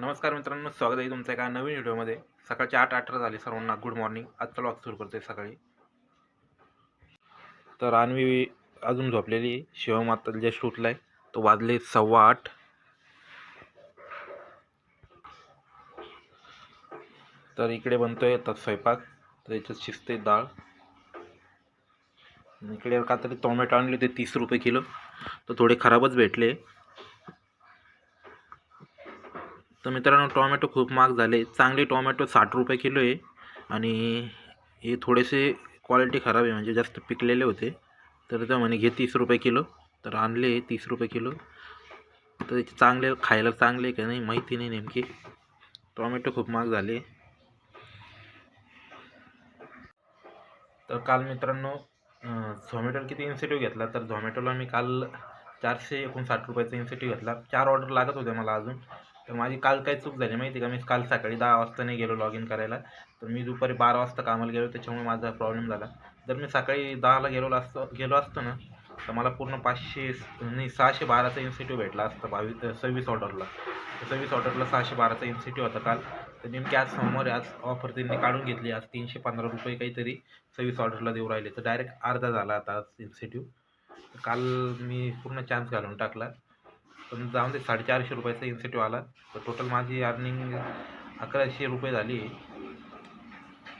नमस्कार मित्रांनो स्वागत आहे तुमचं एका नवीन व्हिडिओमध्ये. सकाळचे आठ अठरा झाले सर्वांना गुड मॉर्निंग आजचा लॉक सुरू करतोय सकाळी. तर आणवी अजून झोपलेली आहे. शिवम शूटला आहे तो वाजले सव्वा आठ. तर इकडे बनतोय आता स्वयंपाक. तर याच्यात शिजते डाळ. इकडे का तरी टोमॅटो आणले ते तीस रुपये किलो. तर थोडे खराबच भेटले. तर मित्रांनो टोमॅटो खूप महाग झाले. चांगले टोमॅटो साठ रुपये किलो आहे. आणि हे थोडेसे क्वालिटी खराब आहे म्हणजे जास्त पिकलेले होते. तर ते म्हणे घे तीस रुपये किलो. तर आणले तीस रुपये किलो. तर चांगले खायला चांगले का नाही माहिती नाही नेमकी. टोमॅटो खूप महाग झाले. तर काल मित्रांनो झोमॅटोला किती इन्सेटिव्ह घेतला? तर झोमॅटोला मी काल चारशे एकोणसाठ रुपयाचा इन्सेटिव्ह घेतला. चार ऑर्डर लागत होत्या मला अजून. तर माझी काल काय चूक झाली माहिती का? मी काल सकाळी दहा वाजता नाही गेलो लॉग इन करायला. तर मी दुपारी बारा वाजता कामाला गेलो त्याच्यामुळे माझा प्रॉब्लेम झाला. जर मी सकाळी दहाला गेलो असतो गेलो असतो ना तर मला पूर्ण पाचशे नाही सहाशे बाराचा इन्सेटिव्ह भेटला असतं बावीस सव्वीस ऑर्डरला. सव्वीस ऑर्डरला सहाशे बाराचा इन्सेटिव्ह होता काल. तर नेमकी आज समोर आज ऑफर त्यांनी काढून घेतली आज तीनशे पंधरा रुपये काहीतरी सव्वीस ऑर्डरला देऊ राहिले. तर डायरेक्ट अर्धा झाला आता आज इन्सेटिव्ह काल मी पूर्ण चान्स घालून टाकला. पण जाऊन ते साडेचारशे रुपयाचा इन्सेटिव्ह आला. तर टोटल माझी अर्निंग अकराशे रुपये झाली.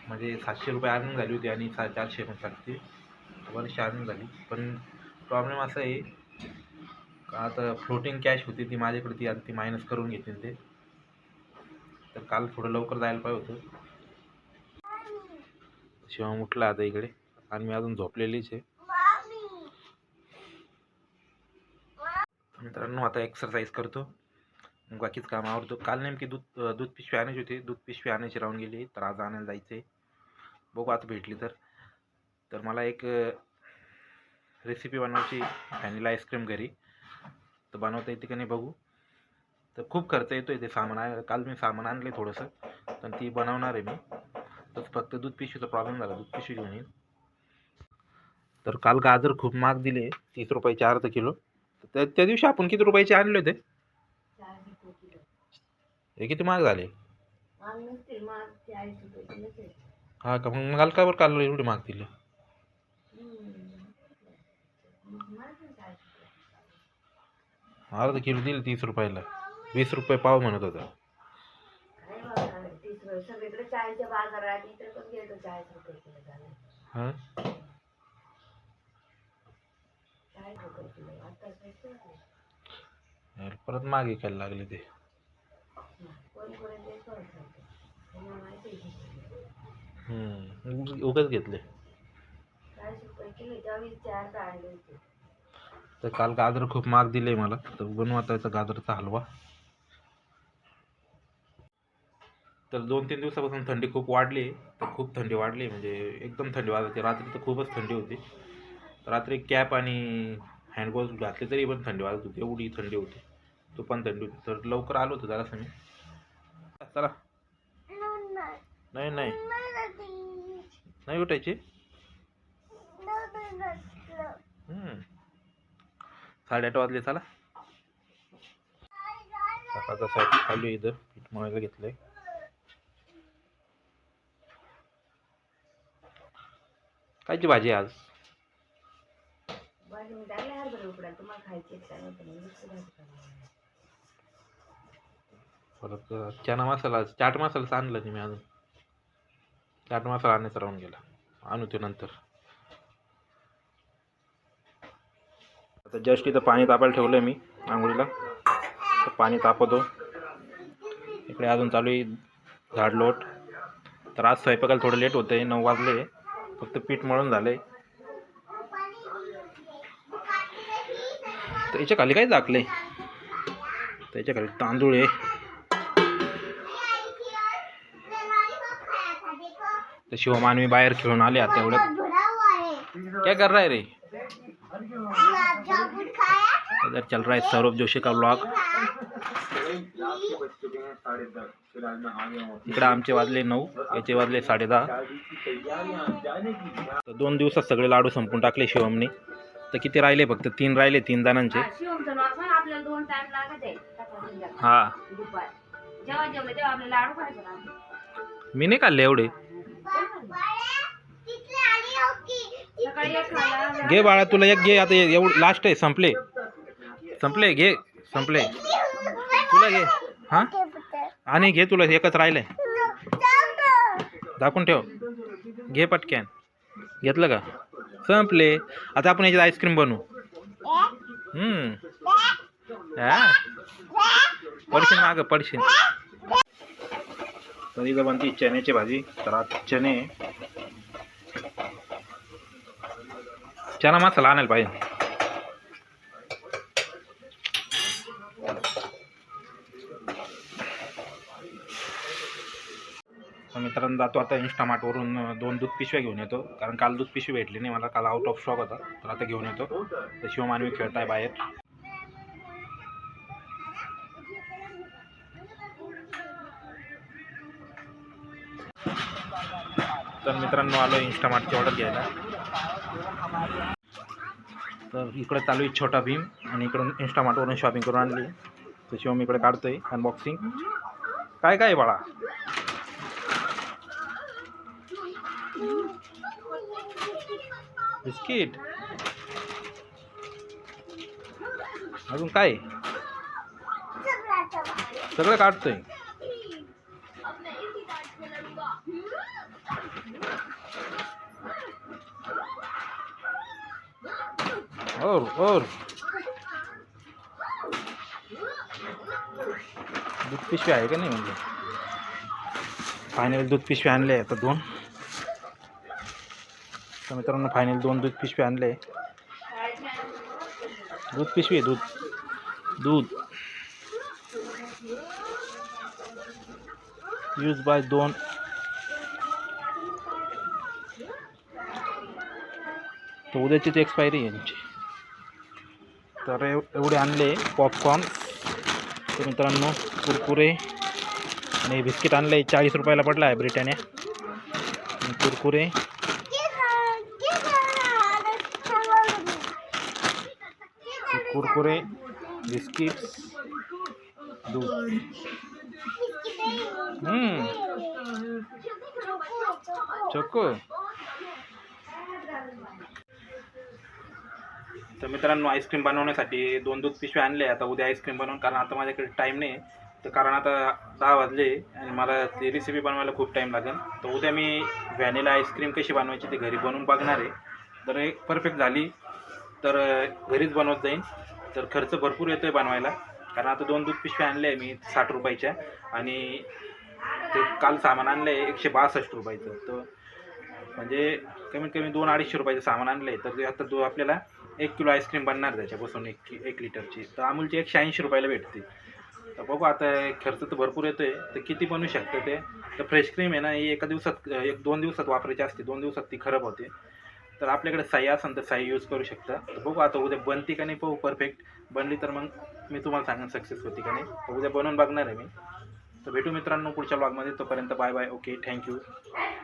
म्हणजे सातशे रुपये अर्निंग झाली होती आणि सा साडेचारशे एकोणसाठची बरीचशी अर्निंग झाली. पण प्रॉब्लेम असा आहे का आता फ्लोटिंग कॅश होती ती माझ्याकडे ती आता ती मायनस करून घेतील ते. तर काल थोडं लवकर जायला पाहिजे होतं. शिवम उठला आता इकडे. आणि मी अजून झोपलेलीच आहे. मित्रांनो आता एक्सरसाइज करतो. मग बाकीच काम आवडतो काल नेमकी दूध दूध पिशवी आणायची होती. दूध पिशवी आणायची राहून गेली. तर आज आणायला जायचं आहे बघू आता भेटली तर. तर मला एक रेसिपी बनवायची व्हॅनिला आईस्क्रीम घरी. तर बनवता येते का नाही बघू. तर खूप खर्च येतो आहे ते सामान. आहे काल मी सामान आणले थोडंसं. पण ती बनवणार आहे मी. तर फक्त दूध पिशवीचा प्रॉब्लेम झाला. दूध पिशवी घेऊन येईल. तर काल गाजर खूप महाग दिले. तीस रुपयाचे अर्ध किलो. तर त्या दिवशी आपण किती रुपयाचे आणले होते? हे किती महाग झाले? हा का? मग मला का बरं काल एवढे महाग दिले? अर्धा किलो दिले तीस रुपयाला. वीस रुपये पाव म्हणत होता. सगळीकडे चाळीसच्या बाजारात इकडे पण गेलो चाळीस रुपये किलो झाले हां चाळीस रुपये किलो आता पैसे होते. यार, परत मागे खायला लागले ते. उग- उगाच घेतले. तर काल गाजर खूप महाग दिले मला तर बनवू गाजरचा हलवा. तर दोन तीन दिवसापासून थंडी खूप वाढली तर खूप थंडी वाढली म्हणजे एकदम थंडी वाजायची. रात्री तर खूपच थंडी होती. रात्री कॅप आणि हँडवॉश घातले तरी पण थंडी वाजत होती एवढी थंडी होती. तो पण थंडी होती तर लवकर आलो होतो जरासं मी. चला. नाही नाही. नाही उठायची? हम्म. साडेआठ वाजले चला. सकाळचा साईड चालू इथं. पीठ मळायला घेतलंय. कायची भाजी आज? भाजी मी टाकले हरभरे उकडायला. तुम्हाला खायची परत चना मसाला चाट मसालाच आणला नाही मी अजून. चाट मसाला आणायचा राहून गेला. आणू ते नंतर. आता जस्ट इथं पाणी तापायला ठेवलं मी आंघोळीला. तर पाणी तापवतो. इकडे अजून चालू आहे झाडलोट तर आज स्वयंपाकाला थोडं लेट होतं आहे नऊ वाजले. फक्त पीठ मळून झालं आहे तर याच्या खाली काय टाकले त्याच्याखाली तांदूळ आहे. तर शिवमानवी बाहेर खेळून आले आता एवढं. क्या कर रहा है रे इधर चल रहा है सौरभ जोशी का ब्लॉग इकडे आमचे वाजले नऊ याचे वाजले साडे दहा तर दोन दिवसात सगळे लाडू संपून टाकले शिवमने. तर किती राहिले फक्त? तीन राहिले तीन जणांचे. हा, हा. मी नाही खाल्ले एवढे. घे बाळा तुला एक घे आता एवढं लास्ट आहे संपले. संपले घे संपले. तुला घे हां? आणि घे तुला एकच राहिलंय. दाखवून ठेव. घे पटक्यान घेतलं का? संपले. आता आपण याच्यात आईस्क्रीम बनवू. हम्म. पडशील मागं पडशील. तर इथं बनती. चण्याची भाजी तर आज चणे चना मसाला आणायला पाहिजे. मित्रांनो जातो आता इन्स्टामार्टवरून दोन दूध पिशव्या घेऊन येतो. कारण काल दूध पिशवी भेटली नाही मला काल आउट ऑफ स्टॉक होता. तर आता घेऊन येतो. तर शिवमानवी खेळताय बाहेर. तर मित्रांनो आलो इन्स्टामार्टची ऑर्डर घ्यायला. तर इकडे चालू आहे छोटा भीम आणि इकडून इन्स्टामार्टवरून शॉपिंग करून आणली. तर शिवम इकडे काढतोय अनबॉक्सिंग काय काय आहे बाळा? बिस्किट. अजून काय? सगळं काढतोय. और और दूध पिशवी आहे का नाही म्हणजे? फायनल दूध पिशवी आणले आता दोन. तर मित्रांनो फायनल दोन दूध पिशवी आणले. दूध पिशवी आहे, दूध दूध यूज बाय दोन. तर उद्याचीच एक्सपायरी आहे यांची. तर एव- एवढे आणले पॉपकॉर्न तर मित्रांनो कुरकुरे आणि बिस्किट आणले. चाळीस रुपयाला पडला आहे ब्रिटानिया. कुरकुरे. कुरकुरे बिस्किट दूध. हम्म, चोको. तर मित्रांनो आईस्क्रीम बनवण्यासाठी दोन दूध पिशव्या आणले. आता उद्या आईस्क्रीम बनवून कारण आता माझ्याकडे टाईम नाही. तर कारण आता दहा वाजले आणि मला ती रेसिपी बनवायला खूप टाईम लागेल. तर उद्या मी व्हॅनिला आईस्क्रीम कशी बनवायची ते घरी बनवून बघणार आहे. तर एक परफेक्ट झाली. तर घरीच बनवत जाईन. तर खर्च भरपूर येतो आहे बनवायला. कारण आता दोन दूध पिशव्या आणले मी साठ रुपयाच्या. आणि ते काल सामान आणलं आहे एकशे बासष्ट रुपयाचं. तर म्हणजे कमीत कमी दोन अडीचशे रुपयाचं सामान आणलं आहे तर ते आता दो आपल्याला एक किलो आईस्क्रीम बनणार त्याच्यापासून एक कि- एक लिटरची. तर अमूलची एकशे ऐंशी रुपयाला भेटते. तर बघू आता खर्च तर भरपूर येतो आहे तर किती बनवू शकतं ते? तर फ्रेश क्रीम आहे ना ही एका दिवसात एक दोन दिवसात वापरायची असते. दोन दिवसात ती खराब होते. तर आपल्याकडे साई असेल तर साई यूज करू शकता. तर बघू आता उद्या बनती का नाही पाहू. परफेक्ट बनली तर मग मी तुम्हाला सांगेन सक्सेस होती का नाही. तर उद्या बनवून बघणार आहे मी. तर भेटू मित्रांनो पुढच्या ब्लॉगमध्ये तोपर्यंत बाय बाय ओके थँक्यू